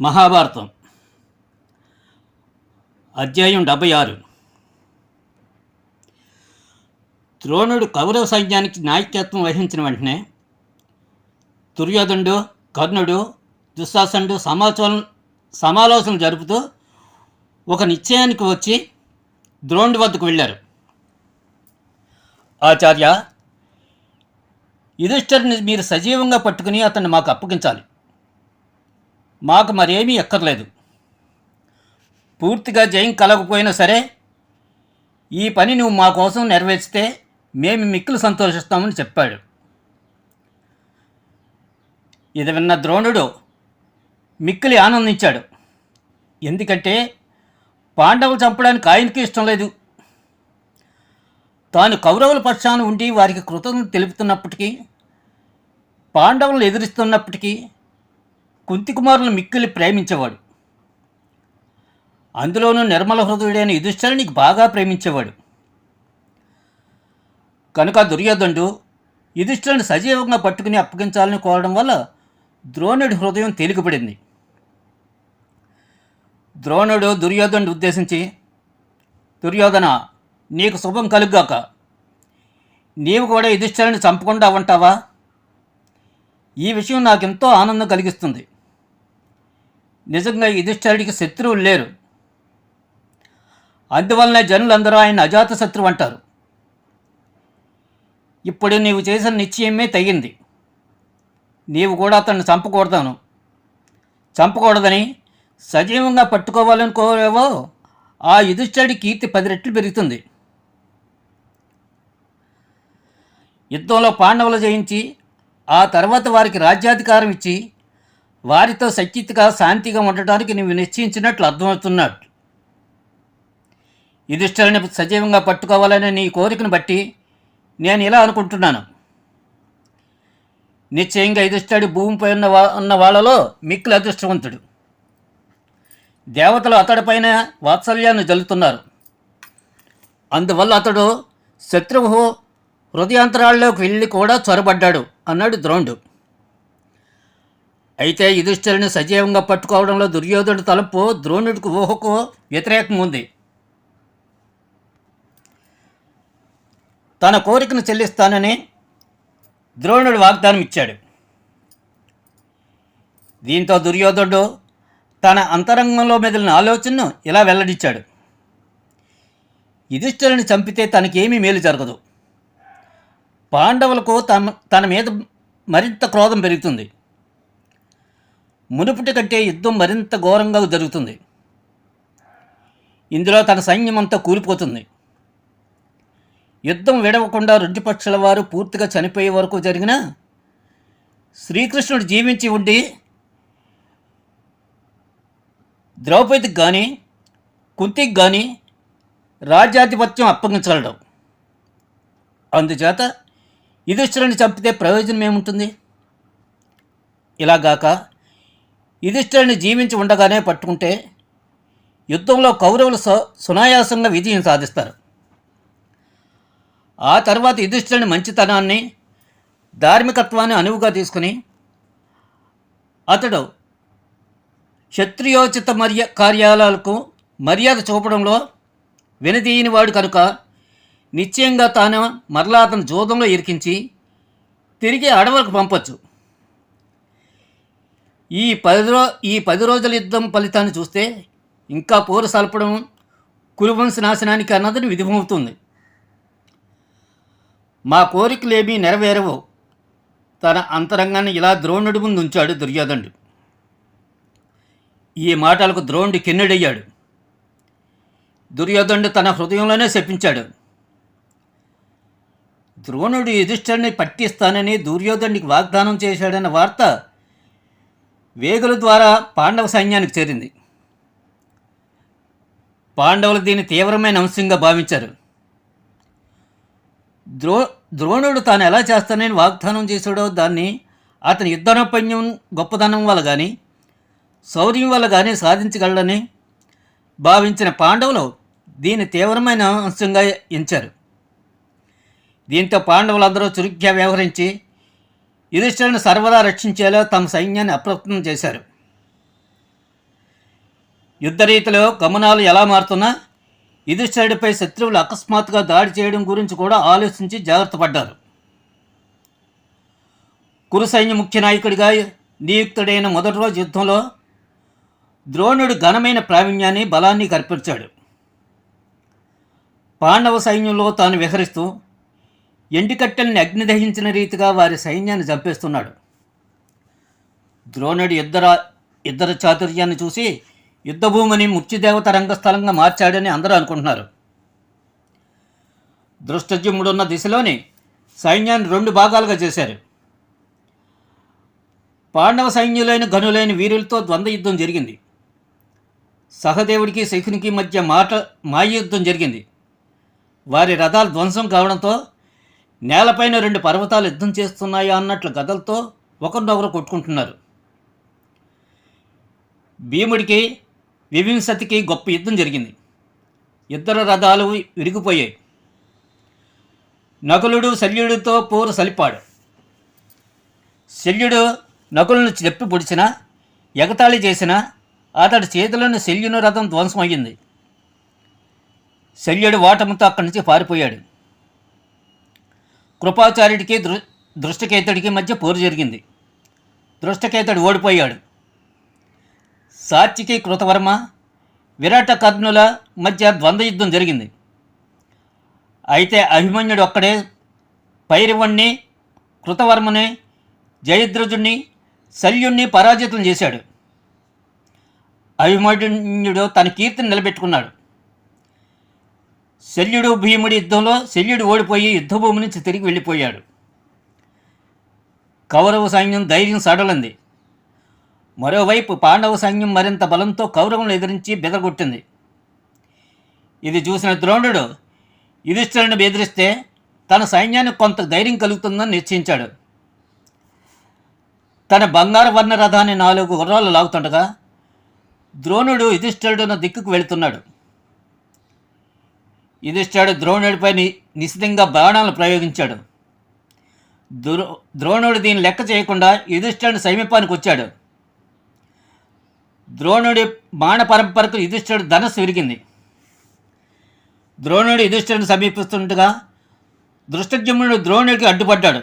మహాభారతం. అధ్యాయం డెబ్బై ఆరు. ద్రోణుడు కౌరవ సైన్యానికి నాయకత్వం వహించిన వెంటనే దుర్యోధనుడు కర్ణుడు దుశ్శాసనుడు సమాచారం సమాలోచన జరుపుతూ ఒక నిశ్చయానికి వచ్చి ద్రోణుడి వద్దకు వెళ్ళారు. ఆచార్య యుధిష్ఠరుని మీరు సజీవంగా పట్టుకుని అతన్ని మాకు అప్పగించాలి. మాకు మరేమీ ఎక్కర్లేదు. పూర్తిగా జయం కలగకపోయినా సరే ఈ పని నువ్వు మా కోసం నెరవేర్చితే మేము మిక్కులు సంతోషిస్తామని చెప్పాడు. ఇది విన్న ద్రోణుడు మిక్కిలి ఆనందించాడు. ఎందుకంటే పాండవులు చంపడానికి ఆయనకి ఇష్టం లేదు. తాను కౌరవుల పక్షాన ఉండి వారికి కృతజ్ఞత తెలుపుతున్నప్పటికీ పాండవులను ఎదిరిస్తున్నప్పటికీ కుంతి కుమారులను మిక్కిలి ప్రేమించేవాడు. అందులోనూ నిర్మల హృదయుడైన యుధిష్ఠరునికి బాగా ప్రేమించేవాడు. కనుక దుర్యోధనుడు యుధిష్ఠరుని సజీవంగా పట్టుకుని అప్పగించాలని కోరడం వల్ల ద్రోణుడి హృదయం తేలికపడింది. ద్రోణుడు దుర్యోధనుడు ఉద్దేశించి దుర్యోధన నీకు శుభం కలుగ్గాక. నీవు కూడా యుధిష్ఠరుని చంపకుండా ఉంటావా? ఈ విషయం నాకు ఎంతో ఆనందం కలిగిస్తుంది. నిజంగా యుధిష్ఠరుడికి శత్రువులు లేరు. అందువల్లనే జనులందరూ ఆయన అజాత శత్రువు అంటారు. ఇప్పుడు నీవు చేసిన నిశ్చయమే తగింది. నీవు కూడా అతన్ని చంపకూడదాను. చంపకూడదని సజీవంగా పట్టుకోవాలనుకోలేవో ఆ యుధిష్ఠుడి కీర్తి పది రెట్లు పెరుగుతుంది. యుద్ధంలో పాండవులు జయించి ఆ తర్వాత వారికి రాజ్యాధికారం ఇచ్చి వారితో సఖ్యతగా శాంతిగా ఉండటానికి నువ్వు నిశ్చయించినట్లు అర్థమవుతున్నాడు యుధిష్ఠరుని సజీవంగా పట్టుకోవాలనే నీ కోరికను బట్టి నేను ఇలా అనుకుంటున్నాను. నిశ్చయంగా యుధిష్ఠుడి భూమిపై ఉన్న వా ఉన్న వాళ్ళలో మిక్కులు అదృష్టవంతుడు. దేవతలు అతడిపైన వాత్సల్యాన్ని జల్లుతున్నారు. అందువల్ల అతడు శత్రువు హృదయాంతరాల్లోకి వెళ్ళి కూడా చొరబడ్డాడు అన్నాడు ద్రోణుడు. అయితే యుధిష్ఠరుని సజీవంగా పట్టుకోవడంలో దుర్యోధనుడి తలపు ద్రోణుడికి ఊహకు వ్యతిరేకంగా ఉంది తన కోరికను చెల్లిస్తానని ద్రోణుడు వాగ్దానం ఇచ్చాడు దీంతో దుర్యోధనుడు తన అంతరంగంలో మెదిలిన ఆలోచనను ఇలా వెల్లడించాడు. యుధిష్ఠరుని చంపితే తనకేమీ మేలు జరగదు. పాండవులకు తమ తన మీద మరింత క్రోధం పెరుగుతుంది. మునుపటి కంటే యుద్ధం మరింత ఘోరంగా జరుగుతుంది. ఇందులో తన సైన్యమంతా కూలిపోతుంది. యుద్ధం విడవకుండా రెండు పక్షుల వారు పూర్తిగా చనిపోయే వరకు జరిగిన శ్రీకృష్ణుడు జీవించి ఉండి ద్రౌపదికి కానీ కుంతికి కానీ రాజ్యాధిపత్యం అప్పగించగలడం. అందుచేత యుధిష్ఠుడిని చంపితే ప్రయోజనం ఏముంటుంది ఇలాగాక యుధిష్ఠుడిని జీవించి ఉండగానే పట్టుకుంటే యుద్ధంలో కౌరవులు సు- సునాయాసంగా విజయం సాధిస్తారు. ఆ తర్వాత యుధిష్ఠుడిని మంచితనాన్ని ధార్మికత్వాన్ని అనువుగా తీసుకుని అతడు క్షత్రియోచిత మర్య కార్యాలయాలకు మర్యాద చూపడంలో వినదీయనివాడు కనుక నిశ్చయంగా తాను మరలా అతను జూదంలో ఇరికించి తిరిగి అడవులకు పంపొచ్చు. ఈ పది రో ఈ పది రోజుల యుద్ధం ఫలితాన్ని చూస్తే ఇంకా పోరు సల్పడం కురువంశ నాశనానికి అన్నది విధిమవుతుంది. మా కోరికలేమీ నెరవేరవు. తన అంతరంగాన్ని ఇలా ద్రోణుడి ముందు ఉంచాడు దుర్యోధనుడు. ఈ మాటలకు ద్రోణుడు కిన్నెడయ్యాడు. దుర్యోధనుడు తన హృదయంలోనే శపించాడు. ద్రోణుడు యుధిష్ఠుడిని పట్టిస్తానని దుర్యోధనుడికి వాగ్దానం చేశాడన్న వార్త వేగుల ద్వారా పాండవ సైన్యానికి చేరింది. పాండవులు దీన్ని తీవ్రమైన అంశంగా భావించారు. ద్రో ద్రోణుడు తాను ఎలా చేస్తానని వాగ్దానం చేశాడో దాన్ని అతని యుద్ధనైపుణ్యం గొప్పదనం వల్ల కానీ శౌర్యం వల్ల కానీ సాధించగలడని భావించిన పాండవులు దీన్ని తీవ్రమైన అంశంగా ఎంచారు. దీంతో పాండవులందరూ చురుగ్గా వ్యవహరించి యుధిష్ఠిరుని సర్వదా రక్షించేలా తమ సైన్యాన్ని అప్రమత్తం చేశారు. యుద్ధరీతిలో గమనాలు ఎలా మారుతున్నా యుధిష్ఠరుడిపై శత్రువులు అకస్మాత్తుగా దాడి చేయడం గురించి కూడా ఆలోచించి జాగ్రత్త పడ్డారు. కురు సైన్య ముఖ్య నాయకుడిగా నియుక్తుడైన మొదటి రోజు యుద్ధంలో ద్రోణుడు ఘనమైన ప్రావీణ్యాన్ని బలాన్ని కల్పించాడు పాండవ సైన్యంలో తాను విహరిస్తూ ఎండికట్టెల్ని అగ్ని దహించిన రీతిగా వారి సైన్యాన్ని చంపేస్తున్నాడు. ద్రోణుడి ఇద్దర ఇద్దరు చాతుర్యాన్ని చూసి యుద్ధభూమిని మృత్యుదేవత రంగస్థలంగా మార్చాడని అందరూ అనుకుంటున్నారు. దృష్టజ్యుముడున్న దిశలోని సైన్యాన్ని రెండు భాగాలుగా చేశారు. పాండవ సైన్యులైన గనులైన వీరులతో ద్వంద్వ యుద్ధం జరిగింది. సహదేవుడికి శకునికి మధ్య మాట మాయ యుద్ధం జరిగింది. వారి రథాలు ధ్వంసం కావడంతో నేలపైన రెండు పర్వతాలు యుద్ధం చేస్తున్నాయా అన్నట్లు గదలతో ఒకరినొకరు కొట్టుకుంటున్నారు. భీముడికి విభింసతికి గొప్ప యుద్ధం జరిగింది. ఇద్దరు రథాలు విరిగిపోయాయి. నకులుడు శల్యుడితో పోరు సలిపాడు. శల్యుడు నకులను చెప్పి పొడిచిన ఎగతాళి చేసిన అతడి చేతులను శల్యుని రథం ధ్వంసమయ్యింది. శల్యుడు ఓటమితో అక్కడి నుంచి పారిపోయాడు. కృపాచార్యుడికి దృ దృష్టకేతుడికి మధ్య పోరు జరిగింది. దృష్టకేతుడు ఓడిపోయాడు. సాత్వికి కృతవర్మ విరాట కర్ణుల మధ్య ద్వంద్వ యుద్ధం జరిగింది. అయితే అభిమన్యుడు ఒక్కడే పైరవుణ్ణి కృతవర్మని జయద్రజుణ్ణి శల్యుణ్ణి పరాజితం చేశాడు. అభిమన్యుడు తన కీర్తిని నిలబెట్టుకున్నాడు. శల్యుడు భీముడి యుద్ధంలో శల్యుడు ఓడిపోయి యుద్ధభూమి నుంచి తిరిగి వెళ్ళిపోయాడు. కౌరవ సైన్యం ధైర్యం సడలంది. మరోవైపు పాండవ సైన్యం మరింత బలంతో కౌరవులను ఎదిరించి బెదగొట్టింది ఇది చూసిన ద్రోణుడు యుధిష్ఠులను బెదిరిస్తే తన సైన్యానికి కొంత ధైర్యం కలుగుతుందని నిశ్చయించాడు. తన బంగారు వర్ణ రథాన్ని నాలుగు గుర్రాలు లాగుతుండగా ద్రోణుడు యుధిష్ఠిరుడున్న దిక్కుకు వెళుతున్నాడు. యుధిష్ఠిరుడు ద్రోణుడిపై ని నిశితంగా బాణాలను ప్రయోగించాడు. ద్రో ద్రోణుడు దీన్ని లెక్క చేయకుండా యుధిష్ఠుడిని సమీపానికి వచ్చాడు. ద్రోణుడి బాణ పరంపరకు యుధిష్ఠుడు ధనస్సు విరిగింది. ద్రోణుడు యుధిష్ఠుడిని సమీపిస్తుండగా దృష్టజ్యుమ్నుడు ద్రోణుడికి అడ్డుపడ్డాడు.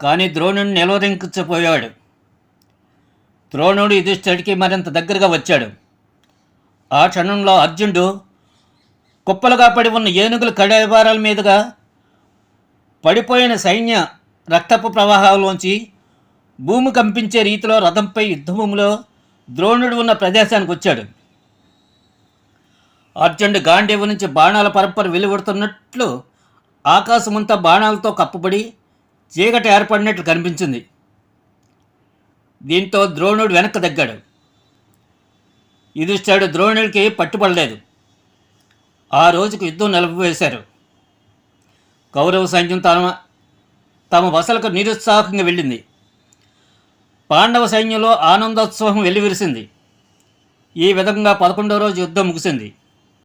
కానీ ద్రోణుడిని నిలవరించపోయాడు ద్రోణుడు యుధిష్ఠుడికి మరింత దగ్గరగా వచ్చాడు. ఆ క్షణంలో అర్జునుడు కుప్పలుగా పడి ఉన్న ఏనుగుల కడవారాల మీదుగా పడిపోయిన సైన్య రక్తపు ప్రవాహాల్లోంచి భూమి కంపించే రీతిలో రథంపై యుద్ధభూమిలో ద్రోణుడు ఉన్న ప్రదేశానికి వచ్చాడు. అర్జునుడు గాంధీవు నుంచి బాణాల పరంపర వెలువడుతున్నట్లు ఆకాశమంతా బాణాలతో కప్పబడి చీకటి ఏర్పడినట్లు కనిపించింది. దీంతో ద్రోణుడు వెనక్కి తగ్గాడు. యుధిష్ఠుడు ద్రోణుడికి పట్టుబడలేదు. ఆ రోజుకు యుద్ధం నిలిపివేశారు కౌరవ సైన్యం తమ తమ వసలకు నిరుత్సాహంగా వెళ్ళింది. పాండవ సైన్యంలో ఆనందోత్సవం వెల్లివిరిసింది. ఈ విధంగా పదకొండవ రోజు యుద్ధం ముగిసింది.